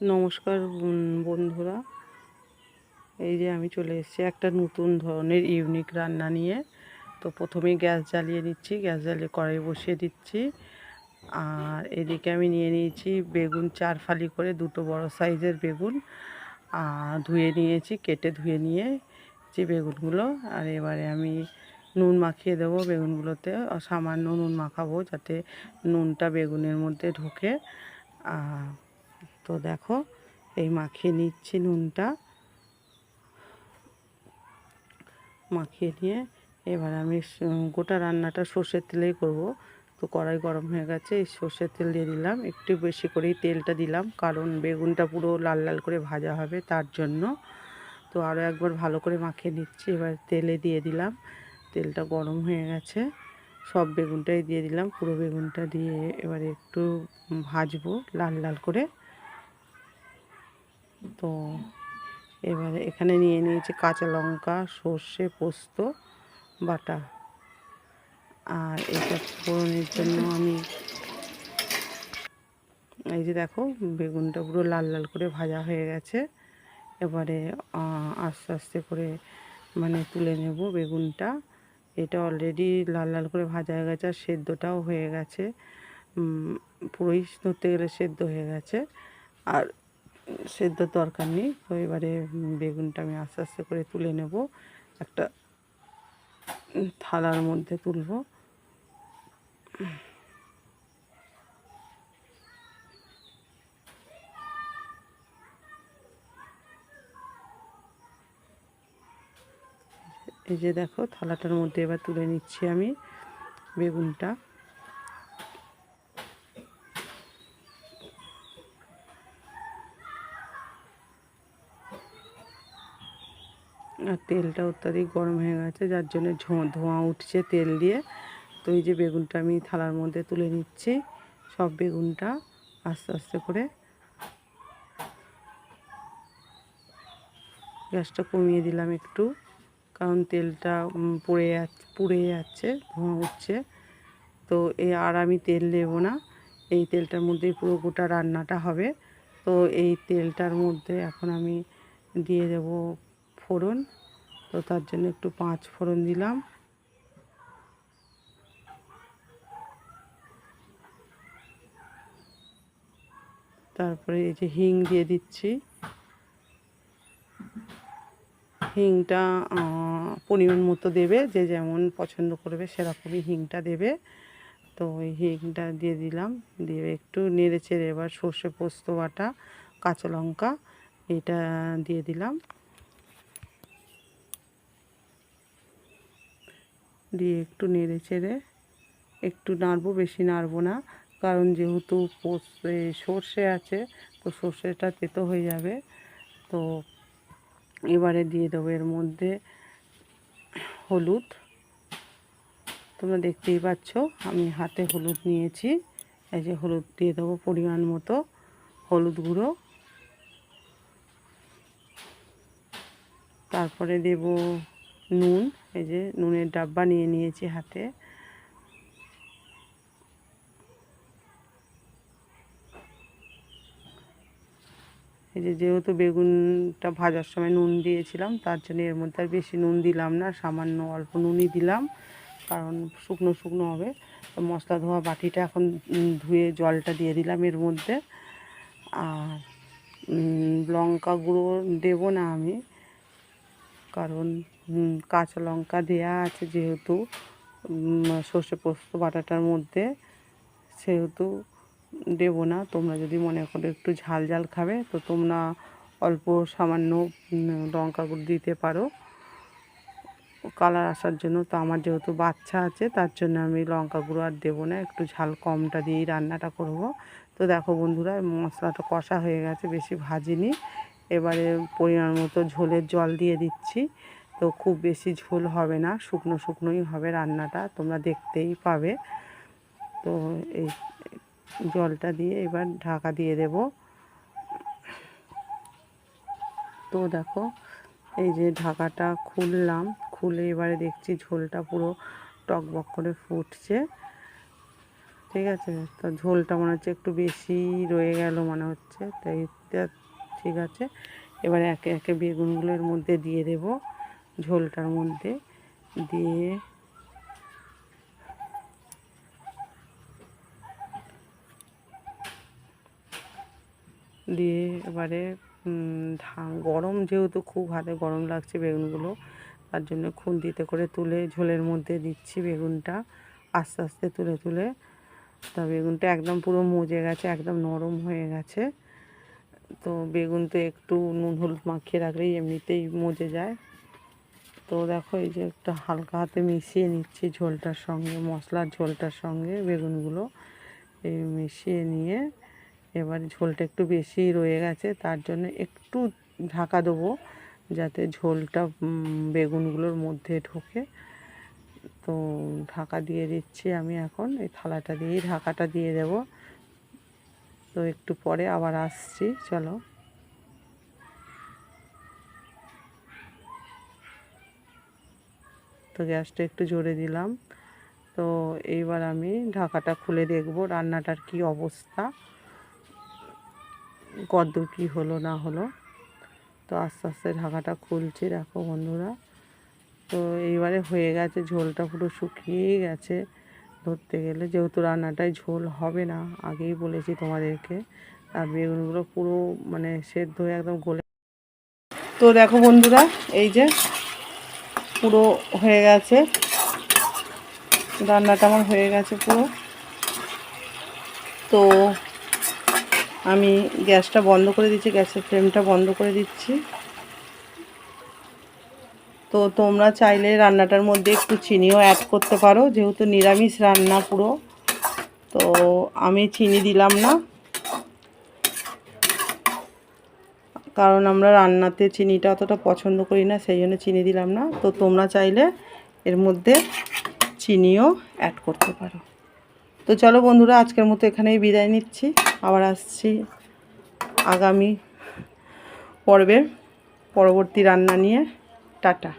নমস্কার বন্ধুরা। এই যে আমি চলে এসেছি একটা নতুন ধরনের ইউনিক রান্না নিয়ে। তো প্রথমেই গ্যাস জ্বালিয়ে নিচ্ছি, গ্যাস জ্বালিয়ে কড়াই বসিয়ে দিচ্ছি। আর এদিকে আমি নিয়ে নিয়েছি বেগুন চার ফালি করে, দুটো বড় সাইজের বেগুন। আর ধুয়ে নিয়েছি, কেটে ধুয়ে নিয়ে যে বেগুনগুলো, আর এবারে আমি নুন মাখিয়ে দেবো বেগুনগুলোতে। সামান্য নুন মাখাবো যাতে নুনটা বেগুনের মধ্যে ঢোকে। তো দেখো, এই মাখিয়ে নিচ্ছি নুনটা। মাখিয়ে নিয়ে এবার আমি গোটা রান্নাটা সর্ষের তেলেই করব। তো কড়াই গরম হয়ে গেছে, এই সর্ষের তেল দিয়ে দিলাম। একটু বেশি করেই তেলটা দিলাম, কারণ বেগুনটা পুরো লাল লাল করে ভাজা হবে তার জন্য। তো আরও একবার ভালো করে মাখিয়ে নিচ্ছি। এবার তেলে দিয়ে দিলাম। তেলটা গরম হয়ে গেছে। সব বেগুনটাই দিয়ে দিলাম। পুরো বেগুনটা দিয়ে এবারে একটু ভাজবো লাল লাল করে। তো এবারে এখানে নিয়ে নিয়েছি কাঁচা লঙ্কা, সর্ষে, পোস্ত, বাটা। আর এটা ফোড়নের জন্য আমি এই যে দেখো, বেগুনটা পুরো লাল লাল করে ভাজা হয়ে গেছে। এবারে আস্তে আস্তে করে মানে তুলে নেব বেগুনটা। এটা অলরেডি লাল লাল করে ভাজা হয়ে গেছে, আর সেদ্ধটাও হয়ে গেছে। পুরোই ধরতে গেলে সেদ্ধ হয়ে গেছে। আর সেদ্ধ দরকার নেই, তো এবারে বেগুনটা আমি আস্তে আস্তে করে তুলে নেব। একটা থালার মধ্যে তুলবো। এই যে দেখো, থালাটার মধ্যে এবার তুলে নিচ্ছি আমি বেগুনটা। আর তেলটা অত্যাধিক গরম হয়ে গেছে, যার জন্য ধোঁয়া উঠছে তেল দিয়ে। তো এই যে বেগুনটা আমি থালার মধ্যে তুলে নিচ্ছি, সব বেগুনটা আস্তে আস্তে করে গ্যাসটা কমিয়ে দিলাম একটু। কারণ তেলটা পুড়ে যাচ্ছে পুড়ে যাচ্ছে, ধোঁয়া উঠছে। তো এ, আর আমি তেল দেবো না। এই তেলটার মধ্যেই পুরো গোটা রান্নাটা হবে। তো এই তেলটার মধ্যে এখন আমি দিয়ে দেব ফোড়ন। তো তার জন্য একটু পাঁচ ফোড়ন দিলাম। তারপরে এই যে হিং দিয়ে দিচ্ছি। হিংটা পরিমাণ মতো দেবে, যে যেমন পছন্দ করবে সেরকমই হিংটা দেবে। তো ওই হিংটা দিয়ে দিলাম, দিয়ে একটু নেড়ে চেড়ে এবার সর্ষে পোস্ত বাটা কাঁচা লঙ্কা, এটা দিয়ে দিলাম। দিয়ে একটু নেড়ে চেড়ে একটু নাড়বো, বেশি নাড়বো না, কারণ যেহেতু সর্ষে আছে, তো সর্ষেটা তেতো হয়ে যাবে। তো এবারে দিয়ে দেবো এর মধ্যে হলুদ। তোমরা দেখতেই পাচ্ছ, আমি হাতে হলুদ নিয়েছি। এই যে হলুদ দিয়ে দেবো পরিমাণ মতো হলুদ গুঁড়ো। তারপরে দেব নুন, এই যে নুনের ডাব্বা নিয়ে নিয়েছি হাতে। এই যে যেহেতু বেগুনটা ভাজার সময় নুন দিয়েছিলাম, তার জন্য এর মধ্যে আর বেশি নুন দিলাম না, সামান্য অল্প নুনই দিলাম, কারণ শুকনো শুকনো হবে। তো মশলা ধোয়া বাটিটা এখন ধুয়ে জলটা দিয়ে দিলাম এর মধ্যে। আর লঙ্কা গুঁড়ো দেবো না আমি, কারণ কাঁচা লঙ্কা দেয়া আছে যেহেতু সর্ষে পোস্ত বাটাটার মধ্যে, সেহেতু দেবো না। তোমরা যদি মনে করো একটু ঝাল ঝাল খাবে, তো তোমরা অল্প সামান্য লঙ্কা গুঁড়ো দিতে পারো। কালার আসার জন্য, তো আমার যেহেতু বাচ্চা আছে, তার জন্য আমি লঙ্কা গুঁড়ো আর দেবো না। একটু ঝাল কমটা দিয়েই রান্নাটা করব। তো দেখো বন্ধুরা, মশলাটা কষা হয়ে গেছে, বেশি ভাজিনি। এবারে পরিমাণ মতো ঝোলের জল দিয়ে দিচ্ছি। তো খুব বেশি ঝোল হবে না, শুকনো শুকনোই হবে রান্নাটা, তোমরা দেখতেই পাবে। তো এই জলটা দিয়ে এবার ঢাকা দিয়ে দেব। তো দেখো, এই যে ঢাকাটা খুললাম, খুলে এবারে দেখছি ঝোলটা পুরো টকবক করে ফুটছে। ঠিক আছে? তো ঝোলটা মনে হচ্ছে একটু বেশি রয়ে গেল মনে হচ্ছে, তাই ঠিক আছে। এবারে একে একে বেগুনগুলোর মধ্যে দিয়ে দেব, ঝোলটার মধ্যে দিয়ে দিয়ে এবারে গরম যেহেতু খুব হাতে গরম লাগছে বেগুনগুলো, তার জন্য খুন্তিতে করে তুলে ঝোলের মধ্যে দিচ্ছি বেগুনটা, আস্তে আস্তে তুলে তুলে। তা বেগুনটা একদম পুরো মজে গেছে, একদম নরম হয়ে গেছে। তো বেগুন তো একটু নুন হলুদ মাখিয়ে রাখলেই এমনিতেই মজে যায়। তো দেখো এই যে একটা হালকা হাতে মিশিয়ে নিচ্ছি ঝোলটার সঙ্গে, মশলার ঝোলটার সঙ্গে বেগুনগুলো, এই মিশিয়ে নিয়ে এবার ঝোলটা একটু বেশি রয়ে গেছে, তার জন্য একটু ঢাকা দেবো যাতে ঝোলটা বেগুনগুলোর মধ্যে ঢোকে। তো ঢাকা দিয়ে দিচ্ছি আমি এখন, এই থালাটা দিয়েই ঢাকাটা দিয়ে দেব। তো একটু পরে আবার আসছি, চলো। তো গ্যাসটা একটু জোরে দিলাম। তো এইবার আমি ঢাকাটা খুলে দেখব রান্নাটার কি অবস্থা। কদ্দূর কী হলো, না হলো। তো আস্তে আস্তে ঢাকাটা খুলছে, দেখো বন্ধুরা। তো এইবারে হয়ে গেছে, ঝোলটা পুরো শুকিয়ে গেছে। ধরতে গেলে যেহেতু রান্নাটায় ঝোল হবে না, আগেই বলেছি তোমাদেরকে। আর বেগুনগুলো পুরো মানে সেদ্ধ হয়ে একদম গলে তো দেখো বন্ধুরা, এই যে পুরো হয়ে গেছে। রান্নাটা আমার হয়ে গেছে পুরো। তো আমি গ্যাসটা বন্ধ করে দিচ্ছি, গ্যাসের ফ্লেমটা বন্ধ করে দিচ্ছি। তো তোমরা চাইলে রান্নাটার মধ্যে একটু চিনিও অ্যাড করতে পারো, যেহেতু নিরামিষ রান্না পুরো। তো আমি চিনি দিলাম না। কারণ আমরা রান্নাতে চিনিটা অতটা পছন্দ করি না, সেই জন্য চিনি দিলাম না। তো তোমরা চাইলে এর মধ্যে চিনিও অ্যাড করতে পারো। তো চলো বন্ধুরা, আজকের মতো এখানেই বিদায় নিচ্ছি। আবার আসছি আগামী পর্বে পরবর্তী রান্না নিয়ে। টাটা।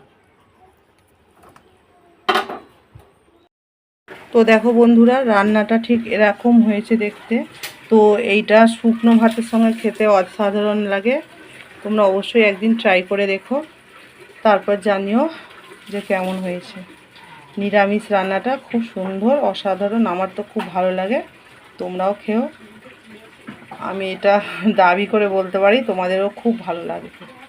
তো দেখো বন্ধুরা, রান্নাটা ঠিক এরকম হয়েছে দেখতে। তো এইটা শুকনো ভাতের সঙ্গে খেতে অসাধারণ লাগে। তোমরা অবশ্যই একদিন ট্রাই করে দেখো। তারপর জানিও যে কেমন হয়েছে। নিরামিষ রান্নাটা খুব সুন্দর, অসাধারণ, আমার তো খুব ভালো লাগে। তোমরাও খেও। আমি এটা দাবি করে বলতে পারি তোমাদেরও খুব ভালো লাগবে।